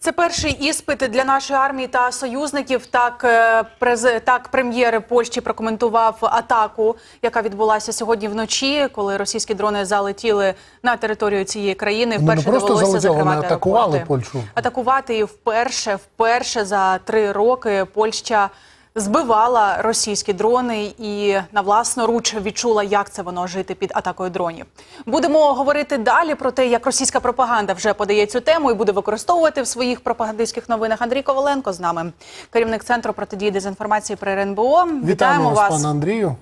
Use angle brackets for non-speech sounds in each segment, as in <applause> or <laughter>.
Це перший іспит для нашої армії та союзників. Так, е, през- так прем'єр Польщі прокоментував атаку, яка відбулася сьогодні вночі, коли російські дрони залетіли на територію цієї країни. Не Вперше просто довелося залетіло, закривати атакували аеропорти. Польщу. Атакувати і вперше, вперше за три роки Польща збивала російські дрони і на власноруч відчула, як це воно жити під атакою дронів. Будемо говорити далі про те, як російська пропаганда вже подає цю тему і буде використовувати в своїх пропагандистських новинах. Андрій Коваленко з нами, керівник центру протидії дезінформації при РНБО. Вітаємо вас, пане Андрію.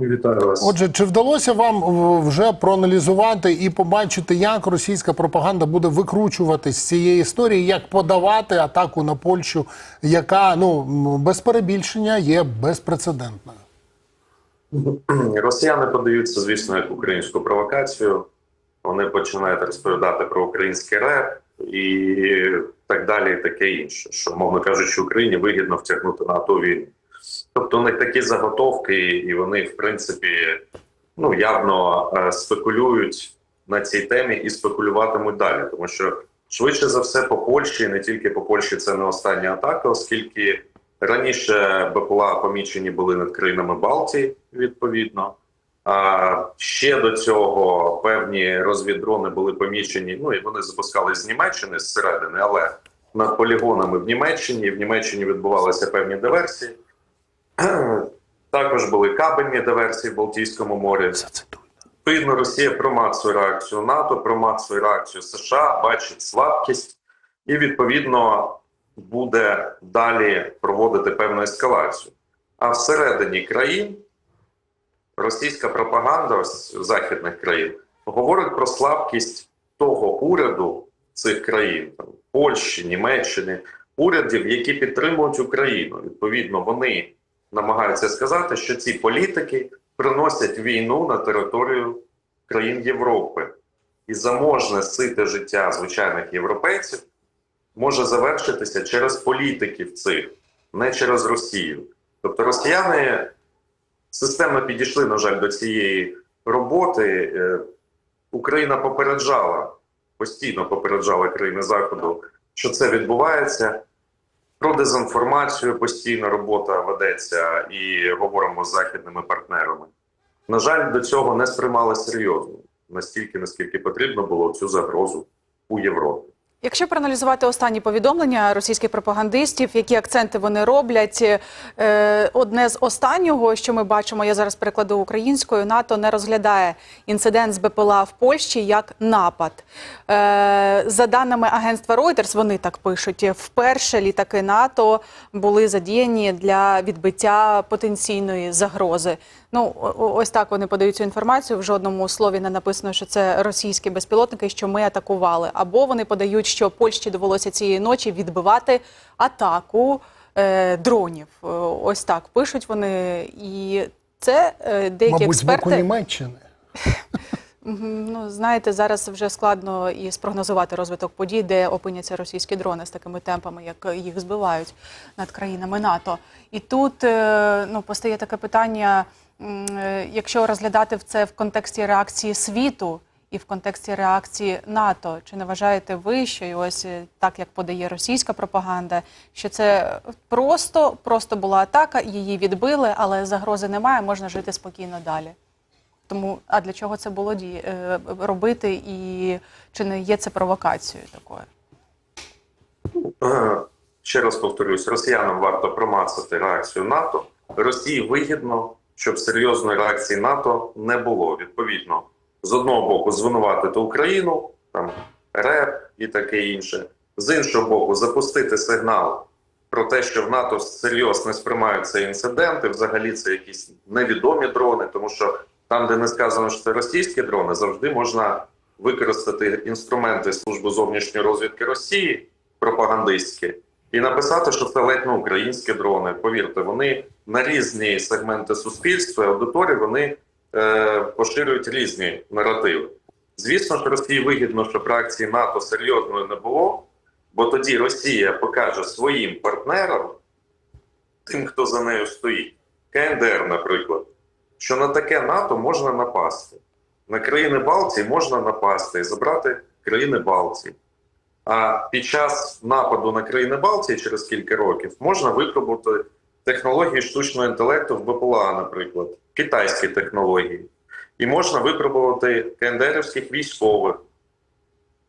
Вітаю вас. Отже, чи вдалося вам вже проаналізувати і побачити, як російська пропаганда буде викручувати з цієї історії, як подавати атаку на Польщу, яка ну без перебільшення є безпрецедентною? Росіяни подаються, звісно, як українську провокацію. Вони починають розповідати про український реп і так далі, і таке інше. Що, мовно кажучи, Україні вигідно втягнути НАТО війну. Тобто у них такі заготовки, і вони, в принципі, ну явно е, спекулюють на цій темі і спекулюватимуть далі, тому що швидше за все по Польщі, не тільки по Польщі, це не остання атака, оскільки раніше БПЛА помічені були над країнами Балтії, відповідно. А ще до цього певні розвіддрони були помічені. Ну і вони запускались з Німеччини зсередини, але над полігонами в Німеччині. В Німеччині відбувалися певні диверсії. Також були кабельні диверсії в Балтійському морі. Відповідно, Росія промацує реакцію НАТО, промацує реакцію США, бачить слабкість і відповідно буде далі проводити певну ескалацію. А всередині країн російська пропаганда західних країн говорить про слабкість того уряду цих країн, Польщі, Німеччини, урядів, які підтримують Україну. Відповідно, вони намагаються сказати, що ці політики приносять війну на територію країн Європи. І заможне сите життя звичайних європейців може завершитися через політиків цих, не через Росію. Тобто росіяни системно підійшли, на жаль, до цієї роботи. Е, Україна попереджала, постійно попереджала країни Заходу, що це відбувається. Про дезінформацію постійно робота ведеться і говоримо з західними партнерами. На жаль, до цього не сприймали серйозно, настільки, наскільки потрібно було цю загрозу у Європі. Якщо проаналізувати останні повідомлення російських пропагандистів, які акценти вони роблять, е, одне з останнього, що ми бачимо, я зараз перекладу українською, НАТО не розглядає інцидент з БПЛА в Польщі як напад. Е, За даними агентства Reuters, вони так пишуть, вперше літаки НАТО були задіяні для відбиття потенційної загрози. Ну, ось так вони подають цю інформацію. В жодному слові не написано, що це російські безпілотники, що ми атакували. Або вони подають, що Польщі довелося цієї ночі відбивати атаку е, дронів. Е, Ось так пишуть вони. І це е, деякі Мабуть, з боку. Німеччини. <laughs> Ну, знаєте, зараз вже складно і спрогнозувати розвиток подій, де опиняться російські дрони з такими темпами, як їх збивають над країнами НАТО. І тут е, ну, постає таке питання: якщо розглядати це в контексті реакції світу і в контексті реакції НАТО, чи не вважаєте ви, що і ось е, так як подає російська пропаганда, що це просто, просто була атака, її відбили, але загрози немає, можна жити спокійно далі. Тому а для чого це було ді... е, робити, і чи не є це провокацією такою? Е, Ще раз повторюсь: росіянам варто промацати реакцію НАТО. Росії вигідно, щоб серйозної реакції НАТО не було. Відповідно, з одного боку, звинуватити Україну, там РЕП і таке інше. З іншого боку, запустити сигнал про те, що в НАТО серйозно сприймають цей інцидент, взагалі це якісь невідомі дрони, тому що там, де не сказано, що це російські дрони, завжди можна використати інструменти служби зовнішньої розвідки Росії пропагандистські і написати, що це ледь не українські дрони. Повірте, вони на різні сегменти суспільства і аудиторії вони е, поширюють різні наративи. Звісно, що Росії вигідно, щоб реакції НАТО серйозної не було, бо тоді Росія покаже своїм партнерам, тим, хто за нею стоїть, КНДР, наприклад, що на таке НАТО можна напасти. На країни Балтії можна напасти і забрати країни Балтії. А під час нападу на країни Балтії через кілька років можна випробувати технології штучного інтелекту в БПЛА, наприклад, китайські технології. І можна випробувати КНДРівських військових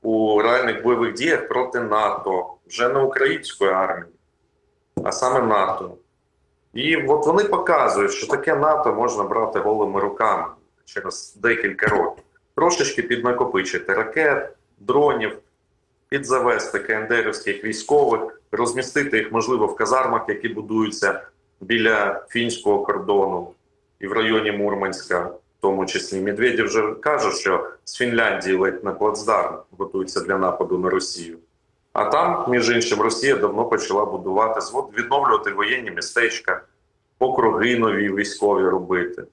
у реальних бойових діях проти НАТО, вже не української армії, а саме НАТО. І от вони показують, що таке НАТО можна брати голими руками через декілька років. Трошечки піднакопичити ракет, дронів, підзавести КНДРівських військових, розмістити їх, можливо, в казармах, які будуються біля фінського кордону і в районі Мурманська, в тому числі. Медведєв вже каже, що з Фінляндії ледь на плацдарм готується для нападу на Росію. А там, між іншим, Росія давно почала будувати, відновлювати воєнні містечка, округи нові військові робити.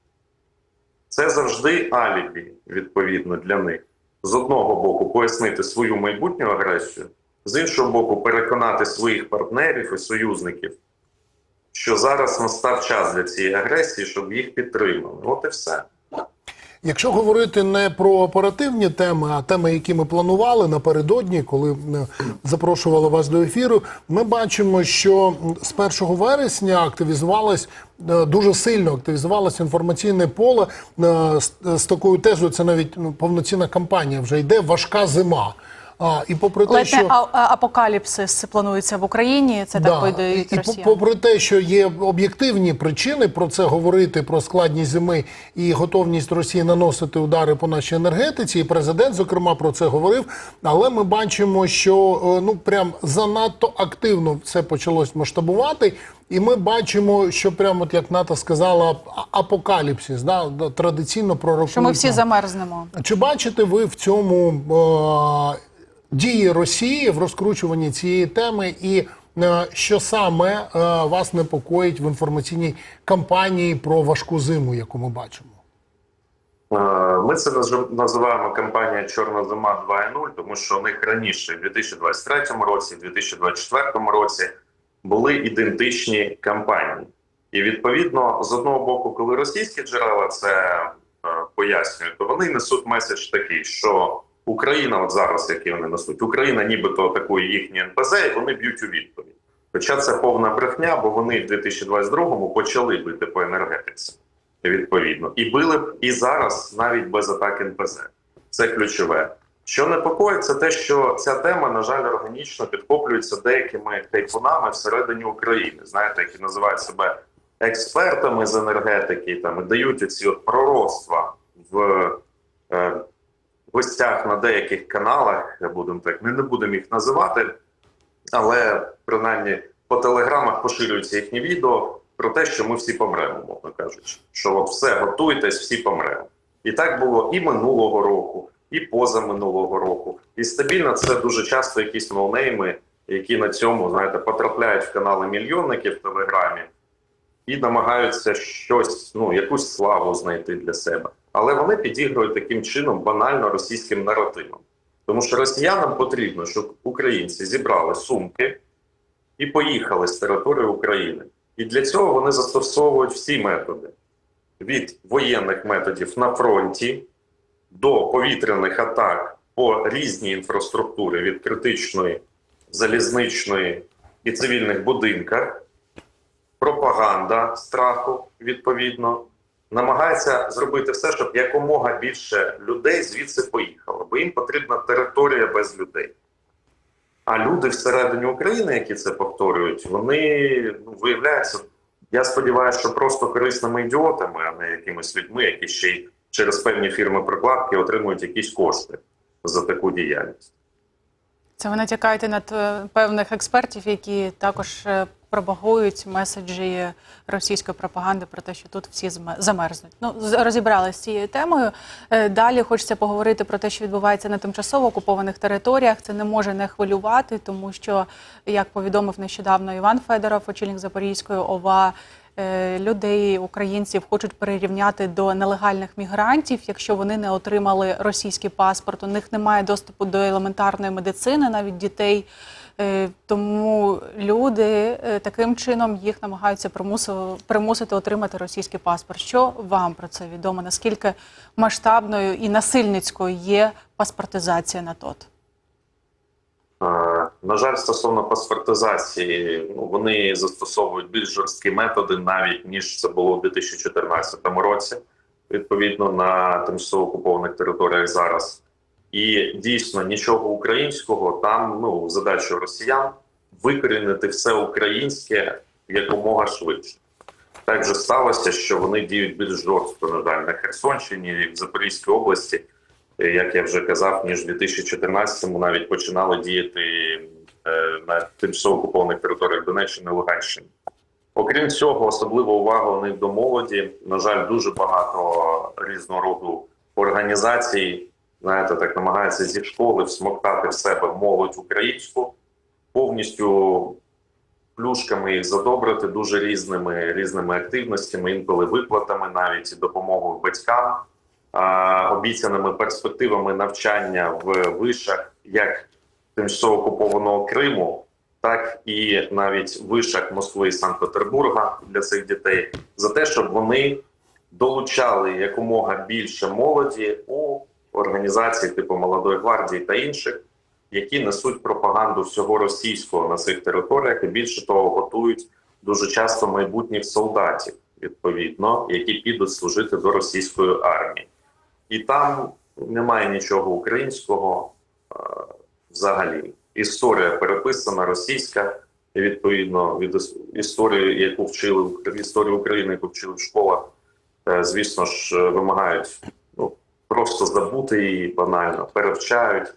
Це завжди алібі, відповідно, для них. З одного боку, пояснити свою майбутню агресію, з іншого боку, переконати своїх партнерів і союзників, що зараз настав час для цієї агресії, щоб їх підтримали. От і все. Якщо говорити не про оперативні теми, а теми, які ми планували напередодні, коли запрошували вас до ефіру, ми бачимо, що з 1 вересня активізувалось е, дуже сильно активізувалось інформаційне поле е, з, з такою тезою. Це навіть ну, повноцінна кампанія вже йде важка зима. А, і попри те, Ледь що а- апокаліпсис планується в Україні. Це так Да. видають і росіяни. попри те, що є об'єктивні причини про це говорити, про складність зими і готовність Росії наносити удари по нашій енергетиці, і президент, зокрема, про це говорив. Але ми бачимо, що е, ну прям занадто активно все почалось масштабувати. І ми бачимо, що прямо, от як НАТО сказала, апокаліпсис, да, традиційно пророкують. Що ми всі замерзнемо. Чи бачите ви в цьому е, дії Росії в розкручуванні цієї теми, і е, що саме е, вас непокоїть в інформаційній кампанії про важку зиму, яку ми бачимо? Е, Ми це називаємо кампанія Чорна зима 2.0, тому що у них раніше, в 2023 році, в 2024 році, були ідентичні кампанії. І відповідно, з одного боку, коли російські джерела це пояснюють, то вони несуть меседж такий, що Україна, от зараз, який вони несуть, Україна нібито атакує їхні НПЗ, і вони б'ють у відповідь. Хоча це повна брехня, бо вони в 2022-му почали бити по енергетиці відповідно. І били б і зараз навіть без атак НПЗ. Це ключове. Що непокоїть, це те, що ця тема, на жаль, органічно підхоплюється деякими тайфунами всередині України, знаєте, які називають себе експертами з енергетики, там і дають оці от пророцтва в е, гостях на деяких каналах, будемо так, ми не будемо їх називати, але принаймні по телеграмах поширюються їхні відео про те, що ми всі помремо, мовно кажучи. Що от все, готуйтесь, всі помремо. І так було і минулого року, і позаминулого року. І стабільно це дуже часто якісь ноунейми, які на цьому, знаєте, потрапляють в канали мільйонників в Телеграмі і намагаються щось, ну, якусь славу знайти для себе. Але вони підігрують таким чином банально російським наративом. Тому що росіянам потрібно, щоб українці зібрали сумки і поїхали з території України. І для цього вони застосовують всі методи: від воєнних методів на фронті до повітряних атак по різній інфраструктурі від критичної, залізничної і цивільних будинках, пропаганда страху відповідно. Намагається зробити все, щоб якомога більше людей звідси поїхало, бо їм потрібна територія без людей. А люди всередині України, які це повторюють, вони ну, виявляються, я сподіваюся, що просто корисними ідіотами, а не якимись людьми, які ще й через певні фірми прокладки отримують якісь кошти за таку діяльність. Це ви натякаєте на певних експертів, які також е, пропагують меседжі російської пропаганди про те, що тут всі замерзнуть. Ну розібралися з цією темою. Е, Далі хочеться поговорити про те, що відбувається на тимчасово окупованих територіях. Це не може не хвилювати, тому що, як повідомив нещодавно Іван Федоров, очільник Запорізької ОВА. е, Людей, українців хочуть перерівняти до нелегальних мігрантів, якщо вони не отримали російський паспорт. У них немає доступу до елементарної медицини, навіть дітей. Е, Тому люди е, таким чином їх намагаються примусити отримати російський паспорт. Що вам про це відомо? Наскільки масштабною і насильницькою є паспортизація на ТОТ? Е, На жаль, стосовно паспортизації, ну, вони застосовують більш жорсткі методи, навіть ніж це було у 2014 році, відповідно на тимчасово окупованих територіях зараз. І дійсно нічого українського там ну задача росіян викорінити все українське якомога швидше. Так же сталося, що вони діють більш жорстко, на жаль, на Херсонщині і в Запорізькій області, Е, як я вже казав, ніж в 2014-му навіть починали діяти е, на тимчасово окупованих територіях Донеччини і Луганщини. Окрім цього, особлива увага у до молоді. На жаль, дуже багато різного роду організацій, знаєте, так намагаються зі школи всмоктати в себе молодь українську, повністю плюшками їх задобрити дуже різними різними активностями, інколи виплатами, навіть і допомогою батькам, обіцяними перспективами навчання в вишах як тимчасово окупованого Криму, так і навіть вишах Москви і Санкт-Петербурга для цих дітей, за те, щоб вони долучали якомога більше молоді у організації типу Молодої гвардії та інших, які несуть пропаганду всього російського на цих територіях, і більше того, готують дуже часто майбутніх солдатів, відповідно, які підуть служити до російської армії. І там немає нічого українського е, взагалі. Історія переписана російська, відповідно від історії, яку вчили історію України, яку вчили в школах, е, звісно ж, вимагають просто забути її банально, перевчають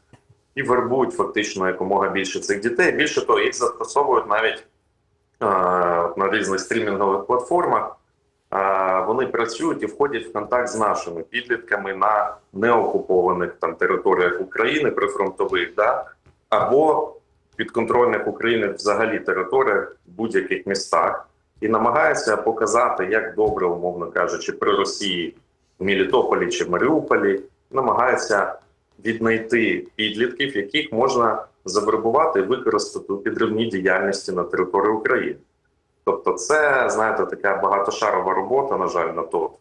і вербують фактично якомога більше цих дітей. Більше того, їх застосовують навіть е, на різних стрімінгових платформах. Е, Вони працюють і входять в контакт з нашими підлітками на неокупованих там територіях України, прифронтових, да? або підконтрольних України взагалі територіях в будь-яких містах, і намагаються показати, як добре, умовно кажучи, при Росії в Мелітополі чи Маріуполі, намагаються віднайти підлітків, яких можна завербувати і використати у підривній діяльності на території України. Тобто, це знаєте, така багатошарова робота, на жаль, на то,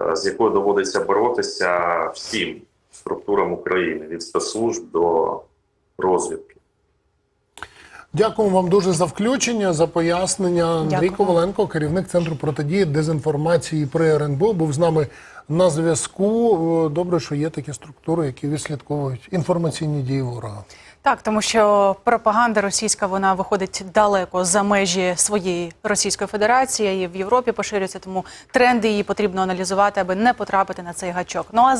е, з якою доводиться боротися всім структурам України від спецслужб до розвідки. Дякуємо вам дуже за включення, за пояснення. Андрій Дякую. Коваленко, керівник центру протидії дезінформації при РНБО, був з нами на зв'язку. Е, Добре, що є такі структури, які відслідковують інформаційні дії ворога. Так, тому що пропаганда російська вона виходить далеко за межі своєї Російської Федерації і в Європі поширюється, тому тренди її потрібно аналізувати, аби не потрапити на цей гачок. Ну а